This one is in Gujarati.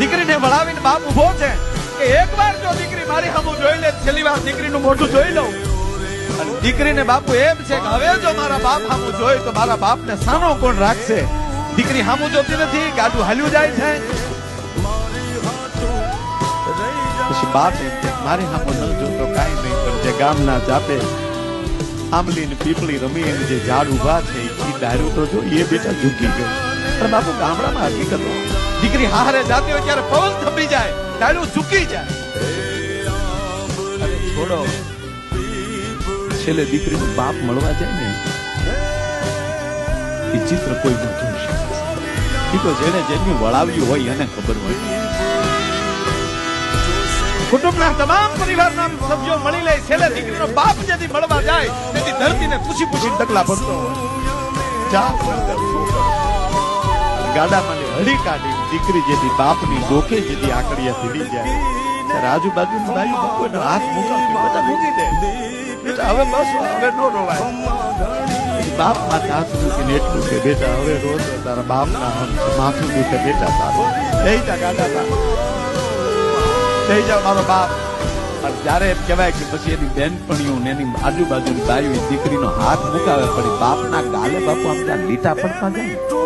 દીકરીને વળાવીને બાપ ઊભો છે કે એકવાર જો દીકરી મારી સામું જોઈ લે, છેલ્લી વાર દીકરીનું મોઢું જોઈ લઉં. અને દીકરીને બાપુ એમ છે કે હવે જો મારા બાપ સામું જોઈ, તો મારા બાપને સાનો કોણ રાખશે? દીકરી સામું જોતી નથી ગાડું હાલ્યું જાય છે. પછી બાપ મારી સામું ન જોતો કાંઈ નહીં, પણ જે ગામના જાપે આંબલી ને પીપળી રમી અને જે ઝાડ ઊભા છે એ દારૂ તો જો એ બેટા ઝૂકી ગયો. પણ બાપુ ગામડામાં હકીકત. દીકરી હારે જાતી હોય ત્યારે પવન થંભી જાય દારૂ સૂકી જાય. છોડો. છેલ્લે દીકરીનો બાપ મળવા જાય ને એ ચિત્ર કોઈ ન જોઈ શકે. તો જેને જેની વળાવ્યું હોય એને ખબર હોય. કુટુંબના તમામ પરિવારના સભ્યો મળી લે છેલ્લે દીકરીનો બાપ જેથી મળવા જાય તેથી ધરતીને પૂછી પૂછી ડગલા ભરતો હોય. જા. ગાડામાં હળી કાઢી દીકરી જેથી બાપની ડોકે જેથી આકડીયા પીડી જાય. ત્યારે આજુબાજુ ભાઈ એનો હાથ મુકાવતી બધા મૂકી દે હવે બસ, હવે નો રોવાય. બાપ માતા હાથ મૂકીને એટલું કે, બેટા, હવે રોજ તારા બાપના હમ માથું દુખે, બેટા, તારું. જઈ જા ગાડામાં જઈ જા, મારો બાપ. પણ જ્યારે એમ કહેવાય કે પછી એની બહેનપણીઓ ને એની આજુબાજુની બાયું દીકરીનો હાથ મુકાવે પડી બાપના ગાલે બાપુ આમ ત્યાં લીટા પડતા જાય.